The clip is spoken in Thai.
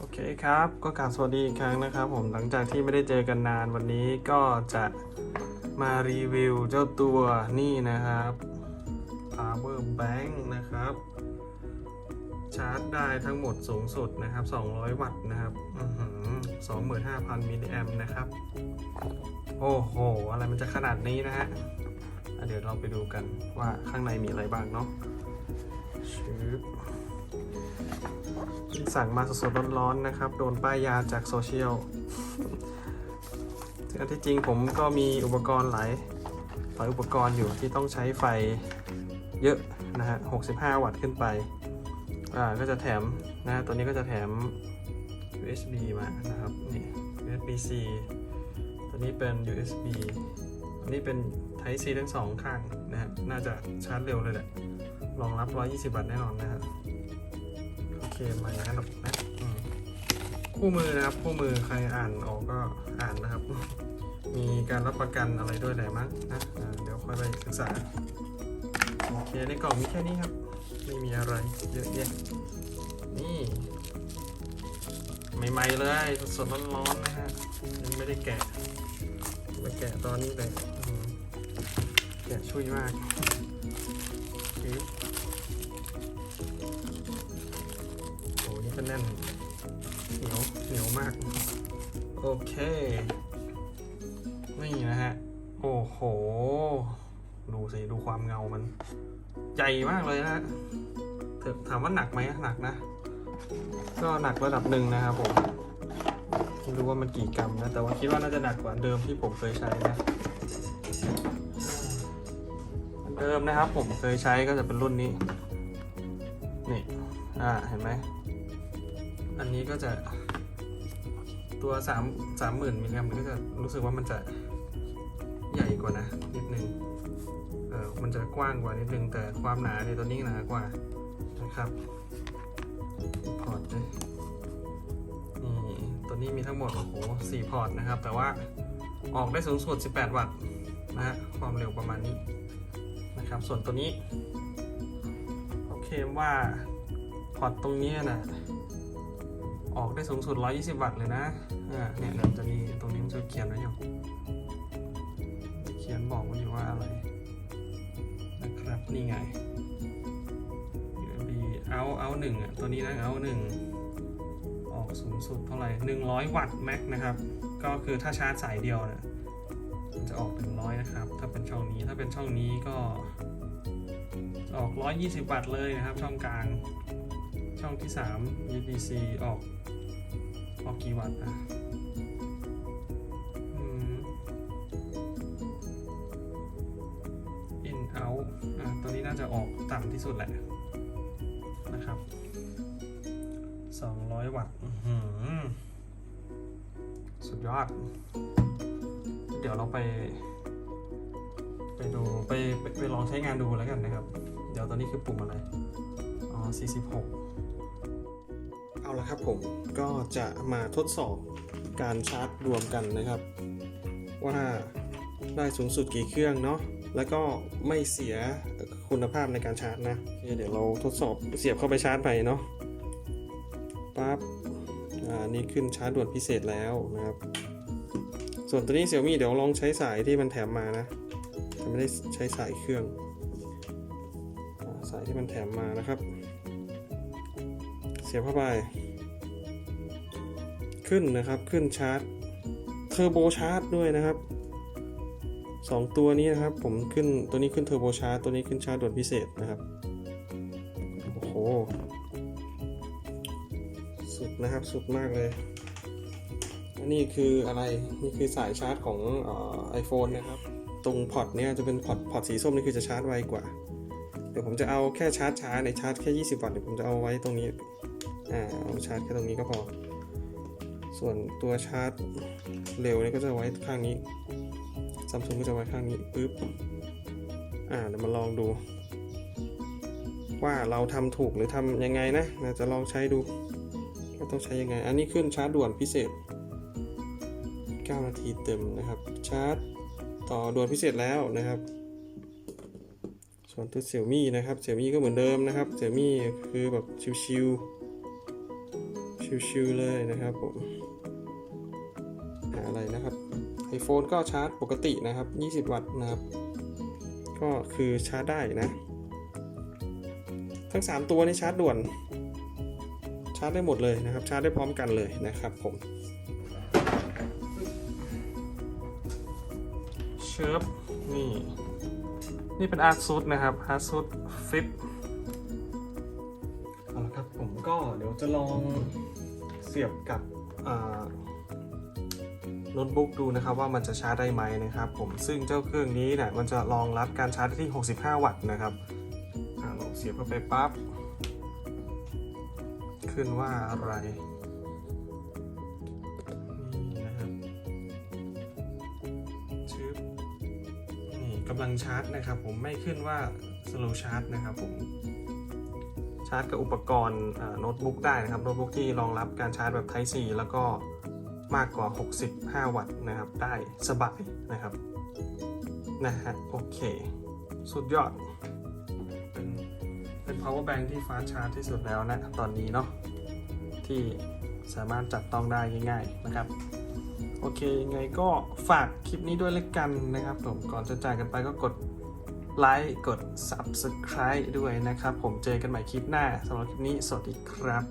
โอเคครับ ก็กราบสวัสดีอีกครั้งนะครับผมหลังจากที่ไม่ได้เจอกันนานวันนี้ก็จะมารีวิวเจ้าตัวนี่นะครับ power bank นะครับ ชาร์จได้ทั้งหมดสูงสุดนะครับ 200 วัตต์นะครับ25,000 มิลลิแอมนะครับ โอ้โห อะไรมันจะขนาดนี้นะฮะเดี๋ยวเราไปดูกันว่าข้างในมีอะไรบ้างเนาะชืบ สั่งมาสดๆร้อนๆนะครับ โดนป้ายยาจากโซเชียลซึ่ที่จริงผมก็มีอุปกรณ์หลายหลายอุปกรณ์อยู่ที่ต้องใช้ไฟเยอะนะฮะ 65 วัตต์ขึ้นไป อ่า ก็จะแถมนะฮะตัวนี้ก็จะแถม USB มานะครับ นี่ USB-C ตัวนี้เป็น USB ตัวนี้เป็น Type C ทั้งสองข้างนะฮะ น่าจะชาร์จเร็วเลยแหละ รองรับ 120 วัตต์แน่นอนนะครับ มาอย่างนั้นหรอกนะคู่มือนะครับคู่มือใครอ่านออกก็อ่านนะครับ มีการรับประกันอะไรด้วยแหละมั้งนะเดี๋ยวค่อยไปศึกษาโอเคในกล่องมีแค่นี้ครับไม่มีอะไรเยอะแยะนี่ใหม่ๆเลยสดๆร้อนๆนะฮะยังไม่ได้แกะมาแกะตอนนี้เลยแกะช่วยมาก น่นเหนียวเหนียวมาก โอเค นี่นะฮะ โอ้โห ดูสิ ดูความเงามัน ใหญ่มากเลยนะฮะถามว่าหนักไหมหนักนะ ก็หนักระดับหนึ่งนะครับผมไม่รู้ว่ามันกี่กรัมนะ แต่ว่าคิดว่าน่าจะหนักกว่าเดิมที่ผมเคยใช้นะเดิมนะครับผมเคยใช้ก็จะเป็นรุ่นนี้ นี่ อ่า เห็นไหม อันนี้ก็จะตัวสามสามหมื่นมิลลิแอมมันก็จะรู้สึกว่ามันจะใหญ่กว่านะ นิดนึงเออมันจะกว้างกว่านิดนึง แต่ความหนาเนี่ยตัวนี้หนากว่านะครับพอร์ตเลยนี่ตัวนี้มีทั้งหมด โอ้โหสี่พอร์ตนะครับ แต่ว่าออกได้สูงสุด 18 วัตต์นะฮะความเร็วประมาณนี้นะครับ ส่วนตัวนี้เขาเคลมว่าพอร์ตตรงนี้นะ ออกได้สูงสุด 120 วัตต์เลยนะเนี่ยเดี๋ยวจะมีตรงนี้มันจะเขียนไว้อยู่ เขียนบอกไว้อยู่ว่าอะไรนะครับ นี่ไง USB out out หนึ่งอะตัวนี้นะ out หนึ่งออกสูงสุดเท่าไหร่ 100 วัตต์แม็กนะครับ ก็คือถ้าชาร์จสายเดียวเนี่ยมันจะออก 100 นะครับ ถ้าเป็นช่องนี้ ถ้าเป็นช่องนี้ก็ออก 120 วัตต์เลยนะครับ ช่องกลาง ช่องที่ 3 USB-C ออก ออกกี่วัตต์อะอืม in out อะตัวนี้น่าจะออกต่ำที่สุดแหละ นะครับ 200 วัตต์สุดยอด เดี๋ยวเราไป ไปดูไปไปไปลองใช้งานดูแล้วกันนะครับ เดี๋ยวตอนนี้คือปุ่มอะไร อ๋อ 46 เอาละครับผมก็จะมาทดสอบการชาร์จรวมกันนะครับ ว่าได้สูงสุดกี่เครื่องเนาะแล้วก็ไม่เสียคุณภาพในการชาร์จนะเดี๋ยวเราทดสอบเสียบเข้าไปชาร์จไปเนาะปั๊บอ่านี่ขึ้นชาร์จด่วนพิเศษแล้วนะครับ ส่วนตัวนี้เสี่ยมี่เดี๋ยวลองใช้สายที่มันแถมมานะไม่ได้ใช้สายเครื่อง สายที่มันแถมมานะครับ เสียบเข้าไป ขึ้นนะครับ ขึ้นชาร์จเทอร์โบชาร์จด้วยนะครับสองตัวนี้นะครับ ผมขึ้นตัวนี้ขึ้นเทอร์โบชาร์จตัวนี้ขึ้นชาร์จด่วนพิเศษนะครับ โอ้โห สุดนะครับ สุดมากเลยอันนี้คืออะไร นี่คือสายชาร์จของไอโฟนนะครับ ตรงพอร์ตเนี้ยจะเป็นพอร์ตพอร์ตสีส้มนี่คือจะชาร์จไวกว่า เดี๋ยวผมจะเอาแค่ชาร์จช้าในชาร์จแค่ 20 วัตต์เดี๋ยวผมจะเอาไว้ตรงนี้ อ่า เอาชาร์จแค่ตรงนี้ก็พอ ส่วนตัวชาร์จเร็วนี่ก็จะไว้ข้างนี้ซัมซุงก็จะไว้ข้างนี้ปึ๊บอ่าเดี๋ยวมาลองดู ว่าเราทำถูกหรือทำยังไงนะนะจะลองใช้ดูว่าต้องใช้ยังไง อันนี้ขึ้นชาร์จด่วนพิเศษ 9 นาทีเต็มนะครับ ชาร์จต่อด่วนพิเศษแล้วนะครับ ส่วนตัวเสี่ยมี่นะครับเสี่ยมี่ก็เหมือนเดิมนะครับเสี่ยมี่คือแบบชิวๆชิวๆเลยนะครับผม iPhone ก็ชาร์จปกตินะครับ 20 วัตต์นะครับ ก็คือชาร์จได้นะ ทั้ง 3 ตัวนี่ชาร์จด่วน ชาร์จได้หมดเลยนะครับ ชาร์จได้พร้อมกันเลยนะครับผมเชิฟนี่ นี่เป็นอาร์ s ซูดนะครับอาร์ s ซูดฟิปเอาละครับผมก็เดี๋ยวจะลองเสียบกับอ่า โน้ตบุ๊กดูนะครับว่ามันจะชาร์จได้ไหมนะครับ ผมซึ่งเจ้าเครื่องนี้เนี่ยมันจะรองรับการชาร์จที่ 65 วัตต์นะครับอ่าเสียบเข้าไปปั๊บขึ้นว่าอะไรนี่นะครับชื่อนี่กำลังชาร์จนะครับ ผมไม่ขึ้นว่า slow charge นะครับผมชาร์จกับอุปกรณ์โน้ตบุ๊กได้นะครับโน้ตบุ๊กที่รองรับการชาร์จแบบ Type C แล้วก็ มากกว่า 65 วัตต์นะครับ ได้สบายนะครับนะฮะโอเค สุดยอด เป็นเป็น power bank ที่ฟ้าชาร์จที่สุดแล้วนะ ตอนนี้เนาะที่สามารถจับต้องได้ง่าย ๆนะครับ โอเคยังไงก็ฝากคลิปนี้ด้วยละกันนะครับ ผมก่อนจะจากกันไปก็กดไลค์กด Subscribe ด้วยนะครับ ผมเจอกันใหม่คลิปหน้าสำหรับคลิปนี้สวัสดีครับ